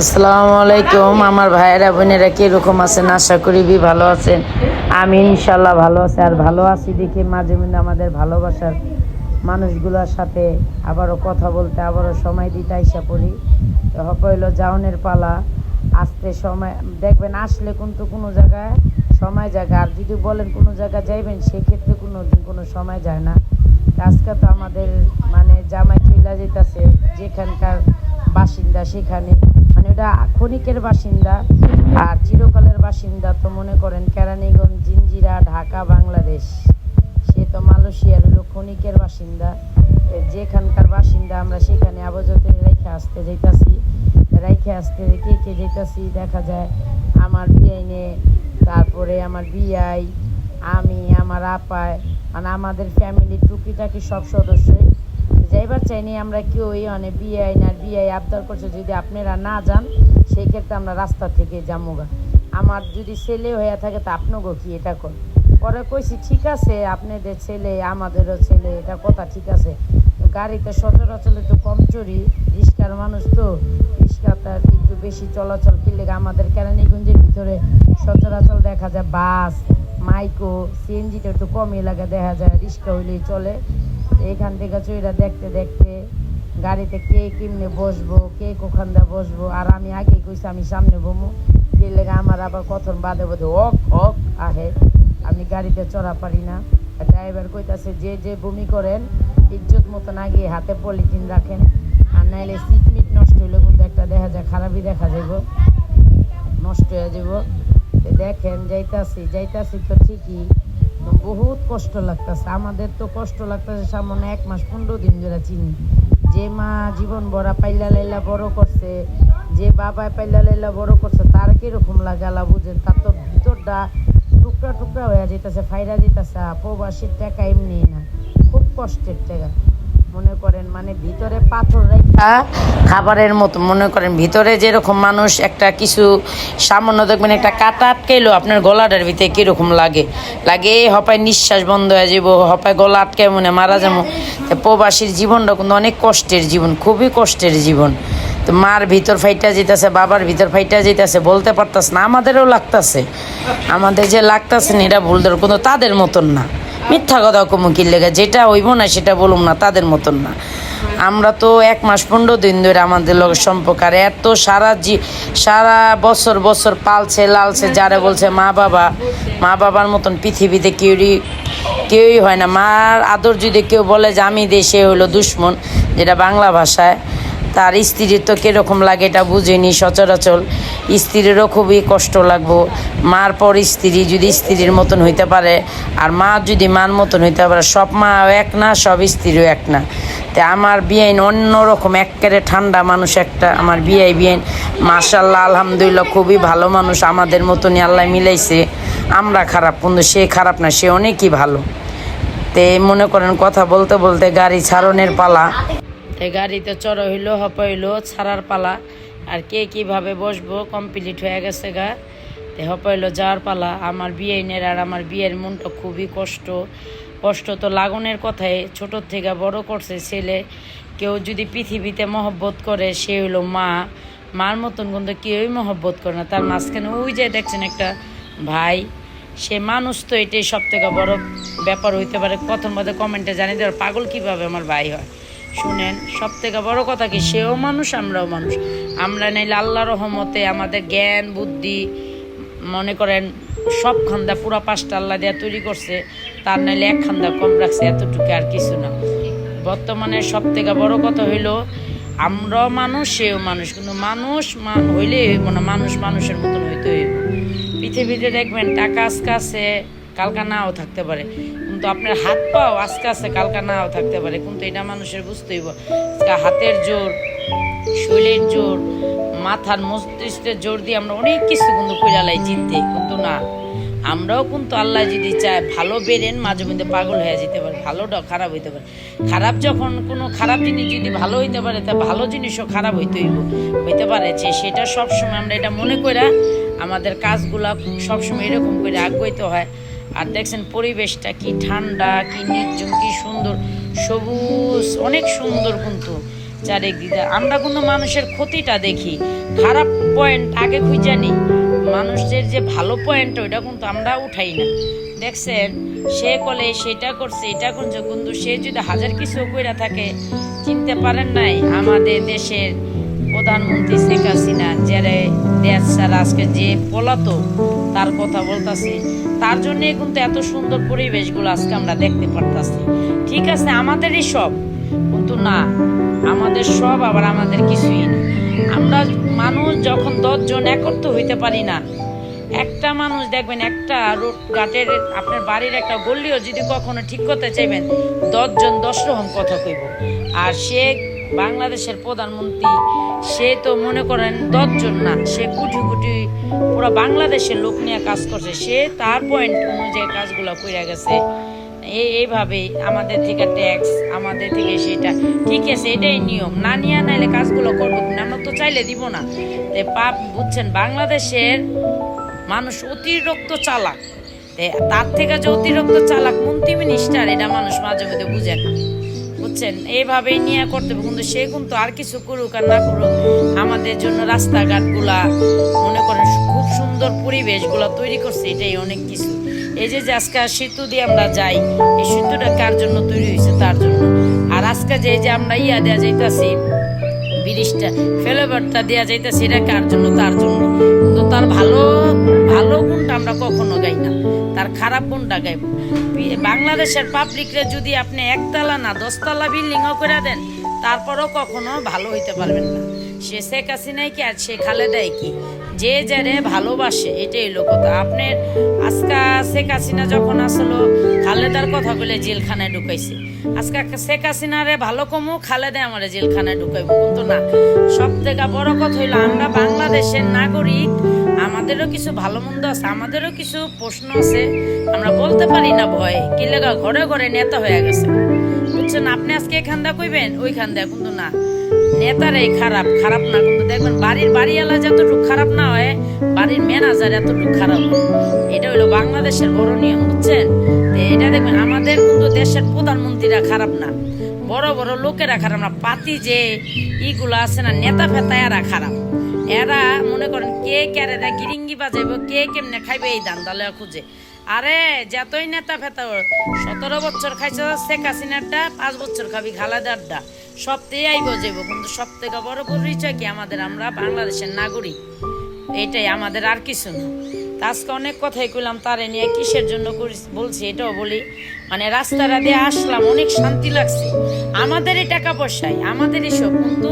আসসালামু আলাইকুম। আমার ভাইয়েরা বোনেরা কীরকম আছেন? আশা করি বি ভালো আছেন। আমি ইনশাল্লাহ ভালো আছি আর ভালো আছি দেখে মাঝে মধ্যে আমাদের ভালোবাসার মানুষগুলোর সাথে আবারও কথা বলতে আবারও সময় দিতে আইসা পড়ি। তো হইল জাউনের পালা। আসতে সময় দেখবেন আসলে কিন্তু কোনো জায়গায় সময় জায়গা আর যদি বলেন কোনো জায়গায় যাইবেন সেক্ষেত্রে কোনো দিন কোনো সময় যায় না। আজকে তো আমাদের মানে জামাই চইলা যেতেছে যেখানকার বাসিন্দা সেখানে। মানে ওটা ক্ষণিকের বাসিন্দা আর চিরকালের বাসিন্দা তো মনে করেন কেরানীগঞ্জ জিঞ্জিরা ঢাকা, বাংলাদেশ। সে তো মালয়েশিয়ার হলো ক্ষণিকের বাসিন্দা। যেখানকার বাসিন্দা আমরা সেখানে আবজতে রেখে আসতে যাইতাছি। রেখে আসতে কে কে যেতেছি দেখা যায় আমার বিআইনে তারপরে আমার বিআই আমি, আমার আপায় মানে আমাদের ফ্যামিলির টুকিটাকি সব সদস্যই যাইবার চাইনি আমরা কেউই অনেক বিআই না বিআই আবদার করছে, যদি আপনারা না যান, সেই ক্ষেত্রে আমরা রাস্তা থেকে যামুগা আমার যদি ছেলে হয়ে থাকে, তা আপনাকেও কি এটা কর? পরে কইছি, ঠিক আছে, আপনাদের ছেলে, আমাদেরও ছেলে, এটা কথা ঠিক আছে। তো গাড়িতে সচরাচর একটু কম চড়ি রিক্সার মানুষ তো। রিক্সাটা একটু বেশি চলাচল করলে আমাদের কেরানীগঞ্জের ভিতরে সচরাচর দেখা যায় বাস, মাইকো, সিএনজিটা একটু কমই লাগে, দেখা যায় রিক্সা হইলেই চলে। এখান থেকে চইরা দেখতে দেখতে গাড়িতে কে কেমনে বসবো, কে কোখান দিয়ে বসবো, আর আমি আগে কইছি আমি সামনে বমু। কে লেগে আমার আবার কথন বাদে বাদে অক অক, আহে। আমি গাড়িতে চড়া পারি না। ড্রাইভার কইতাছে, যে যে বমি করেন, ইজ্জত মতন আগে হাতে পলিথিন রাখেন। আর নাইলে সিট মিট নষ্ট হইলে কিন্তু একটা দেখা যায়, খারাপই দেখা যাইব। নষ্ট হয়ে যাব দেখেন, যাইতাছি যাইতাছি তো ঠিকই। বহুত কষ্ট লাগতেছে। আমাদের তো কষ্ট লাগতেছে সামনে এক মাস পনেরো দিন ধরে চিনি। যে মা জীবন ভরা পাইলা লাইলা বড় করছে, যে বাবা পাইলা লাইলা বড় করছে, তার কীরকম লাগালা বুঝেন? তার তো ভিতরটা টুকরা টুকরা হয়ে যেতেছে, ফাইরা যেতেছে প্রবাসীর টাকা এমনি না। খুব কষ্টের টাকা। মনে করেন মানে ভিতরে পাথর রেখা খাবারের মতো মনে করেন, ভিতরে যেরকম মানুষ একটা কিছু সামান্য দেখবেন একটা কাটা আটকাইলো আপনার গলাটার ভিতরে কীরকম লাগে। লাগে হপায় নিঃশ্বাস বন্ধ হয়ে যাব, হপায় গলা আটকে মনে মারা যাব। প্রবাসীর জীবনটা কিন্তু অনেক কষ্টের জীবন, খুবই কষ্টের জীবন। তো মার ভিতর ফাইটা যেতেছে, বাবার ভিতর ফাইটা যেতেছে, বলতে পারতাছে না, আমাদেরও লাগতাছে। আমাদের যে লাগতাছে না, এটা ভুল ধর, কিন্তু তাদের মতন না। মিথ্যা কথা কমুকির লেগে? যেটা হইব না, সেটা বলুম না, তাদের মতন না। আমরা তো এক মাস, পনেরো দিন ধরে আমাদের লোক সম্পর্ক। আর এত সারা জি, সারা বছর বছর পালছে, লালছে, যারা বলছে মা বাবা, মা বাবার মতন পৃথিবীতে কেউই কেউই হয় না। মার আদর যদি কেউ বলে যে আমি দেশে হলো দুশ্মন, যেটা বাংলা ভাষায়। তার স্ত্রীর তো কীরকম লাগে এটা বুঝিনি, সচরাচর। স্ত্রীরও খুবই কষ্ট লাগবো। মার পর স্ত্রী যদি স্ত্রীর মতন হইতে পারে, আর মা যদি মার মতন হইতে পারে, সব মা এক না, সব স্ত্রীও এক না। তা আমার বিয়াইন অন্যরকম একেবারে ঠান্ডা মানুষ একটা, আমার বিয়াই বিয়াইন। মার্শাল্লাহ আলহামদুলিল্লাহ, খুবই ভালো মানুষ, আমাদের মতনই আল্লাহ মিলাইছে। আমরা খারাপ, কিন্তু সে খারাপ না, সে অনেকই ভালো। তে মনে করেন, কথা বলতে বলতে গাড়ি ছাড়নের পালা। গাড়িতে চড় হইল, হপ হইল, ছাড়ার পালা। আর কে কীভাবে বসবো কমপ্লিট হয়ে গেছে গা। তে হপ হইল যাওয়ার পালা। আমার বিয়েনের আর আমার বিয়ের মনটা খুবই কষ্ট। কষ্ট তো লাগনের কথাই। ছোটোর থেকে বড় করছে ছেলে। কেউ যদি পৃথিবীতে মহব্বত করে, সে হইল মা। মার মতন কিন্তু কেউই মহব্বত করে না। তার মাঝখানে ওই যে দেখছেন একটা ভাই। সে মানুষ তো এটাই সব থেকে বড় ব্যাপার হইতে পারে। প্রথম মধ্যে কমেন্টে জানিয়ে দেওয়ার পাগল কীভাবে আমার ভাই হয়? শুনেন সব থেকে বড় কথা কি, সেও মানুষ, আমরাও মানুষ। আমরা নাইলে আল্লাহ রহমতে আমাদের জ্ঞান, বুদ্ধি, মনে করেন, সব খান্দা, পুরা পাঁচটা আল্লাহ দেওয়া তৈরি করছে, তার নাইলে এক খান্দা কম রাখছে, এতটুকু আর কিছু না। বর্তমানে সব থেকে বড় কথা হইল, আমরাও মানুষ, সেও মানুষ। কিন্তু মানুষ হইলে হইব না, মানুষ মানুষের মতন হইতে হইব। পৃথিবীতে দেখবেন, টাকা আজকে আছে, কালকা নাও থাকতে পারে। কিন্তু আপনার হাত পাও আজকে আছে কালকা নাও থাকতে পারে। কিন্তু এটা মানুষের বুঝতেই হাতের জোর, শরীরের জোর, মাথার মস্তিষ্কের জোর দিয়ে আমরা অনেক কিছু কিন্তু কইরালাই চিনতে। কিন্তু না, আমরাও কিন্তু আল্লাহ যদি চায় ভালো বেরেন, মাঝে মধ্যে পাগল হয়ে যেতে পারে ভালোটাও খারাপ হইতে পারে। খারাপ যখন কোনো খারাপ জিনিস যদি ভালো হইতে পারে, তা ভালো জিনিসও খারাপ হইতে হইব। হইতে পারে যে সেটা সবসময় আমরা এটা মনে করে আমাদের কাজগুলা সবসময় এরকম করে আগ্রহিত হয়। আর দেখছেন পরিবেশটা কি ঠান্ডা, কি নির্জন, কি সুন্দর। সবুজ, অনেক সুন্দর কিন্তু চারিদিকে আমরা কিন্তু মানুষের ক্ষতিটা দেখি। খারাপ পয়েন্ট আগে খুঁজে নিই। মানুষের যে ভালো পয়েন্ট ওইটা কিন্তু আমরা উঠাই না। দেখছেন, সে কলে সেটা করছে, এটা করছে, কিন্তু সে যদি হাজার কিছু কইরা থাকে, চিনতে পারেন নাই, আমাদের দেশের প্রধানমন্ত্রী শেখ হাসিনা, যারা দেশ ছাড়া আজকে যে পলাতক তার কথা বলতাছি। তার জন্যে কিন্তু এত সুন্দর পরিবেশগুলো আজকে আমরা দেখতে পারতাছি। ঠিক আছে, আমাদেরই সব। কিন্তু না, আমাদের সব আবার আমাদের কিছুই না। আমরা মানুষ যখন দশজন একত্র হইতে পারি না, একটা মানুষ দেখবেন একটা রোড ঘাটের আপনার বাড়ির একটা গল্লিও যদি কখনো ঠিক করতে চাইবেন, দশজন দশ রকম কথা কইব। আর সে বাংলাদেশের প্রধানমন্ত্রী, সে তো মনে করেন দশজন না, সে কোটি কুটি পুরো বাংলাদেশের লোক নিয়ে কাজ করছে, সে তার পয়েন্ট অনুযায়ী কাজগুলো করে গেছে। এই এইভাবে আমাদের থেকে ট্যাক্স আমাদের থেকে সেটা, ঠিক আছে, এটাই নিয়ম। না নিয়ে নাইলে কাজগুলো করব আমরা তো চাইলে দিব না। তে পাপ, বুঝছেন, বাংলাদেশের মানুষ অতিরিক্ত চালাক। তার থেকে যে অতিরিক্ত চালাক, মন্ত্রী মিনিস্টার এটা মানুষ মাঝে মধ্যে বুঝে না। বুঝছেন? এইভাবেই নিয়ে করতে হবে। কিন্তু সে কিন্তু আর কিছু করুক আর না করুক, আমাদের জন্য রাস্তাঘাটগুলা, মনে করেন, খুব সুন্দর পরিবেশগুলা তৈরি করছে, এটাই অনেক কিছু। এই যে যে আজকে সেতু দিয়ে আমরা যাই, এই সেতুটা কার জন্য তৈরি হয়েছে তার জন্য? আর আজকে যে যে আমরা ইয়া দেওয়া যাইতাছি ব্রিজটা ফেলোভারটা দেওয়া যাইতেছে, এটা কার জন্য? তার জন্য। কিন্তু তার ভালো ভালো গুণটা আমরা কখনো গাই না। তার খারাপ গুণটা গাই বাংলাদেশের পাবলিকরে যদি আপনি একতলা না, দশতলা বিল্ডিংও করে দেন, তারপরও কখনো ভালো হইতে পারবেন না। সে শেখ হাসিনাই কি আর সে খালেদাই কি? যে যারে ভালোবাসে, এটাই হলো কথা। আপনার আজকা শেখ হাসিনা যখন আসলো, খালেদার কথা বলে জেলখানায় ঢুকাইছে। আজকে শেখ হাসিনারে ভালো কমু খালেদা আমার জেলখানায় ঢুকাইব। কিন্তু না সব থেকে বড় কথা হইল আমরা বাংলাদেশের নাগরিক, আমাদেরও কিছু ভালো মন্দ আছে, আমাদেরও কিছু প্রশ্ন আছে, আমরা বলতে পারি না ভয়। কি লেগা ঘরে ঘরে নেতা হয়ে গেছে। আপনি আজকে এখান দা কইবেন? ওইখান দা কিন্তু না। নেতারাই খারাপ খারাপ না। কিন্তু দেখবেন বাড়ির বাড়িওয়ালা যতটুকু খারাপ না হয়, বাড়ির ম্যানেজার এতটুকু খারাপ। এটা হলো বাংলাদেশের বড় নিয়ম, বুঝছেন? এটা দেখবেন, আমাদের কিন্তু দেশের প্রধানমন্ত্রীরা খারাপ না। বড় বড় লোকেরা খারাপ না। পাতি যে ইগুলো আছে না, নেতা ফেতা এরা খারাপ। এরা মনে করেন কে কেরে দেয় গিরিঙ্গি বাজাইব, কে কেমনে খাইবে এই দান দালে খুঁজে। আরে, যতই নেতা ফেতা সতেরো বছর খাইছে শেখ হাসিনারটা, পাঁচ বছর খাবি খালাদারটা। সবতেই আইব যাইব, কিন্তু সব থেকে বড় পরিচয় কি, আমাদের আমরা বাংলাদেশের নাগরিক। এটাই আমাদের আর কিছু না। আজকে অনেক কথাই কইলাম, তারে নিয়ে কিসের জন্য বলছি, এটাও বলি। মানে রাস্তাটা দিয়ে আসলাম, অনেক শান্তি লাগছে। আমাদেরই টাকা পয়সায় আমাদেরই সব, কিন্তু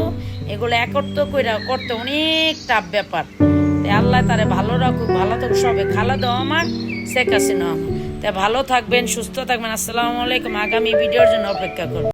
এগুলো একত্র কইরা করতে অনেক টাফ ব্যাপার। আল্লাহ তারে ভালো রাখুক, ভালো থাকুক, সবে খালা দাও আমার। শেখ হাসিনা। তা ভালো থাকবেন সুস্থ থাকবেন। আসসালামু আলাইকুম। আগামী ভিডিওর জন্য অপেক্ষা করুন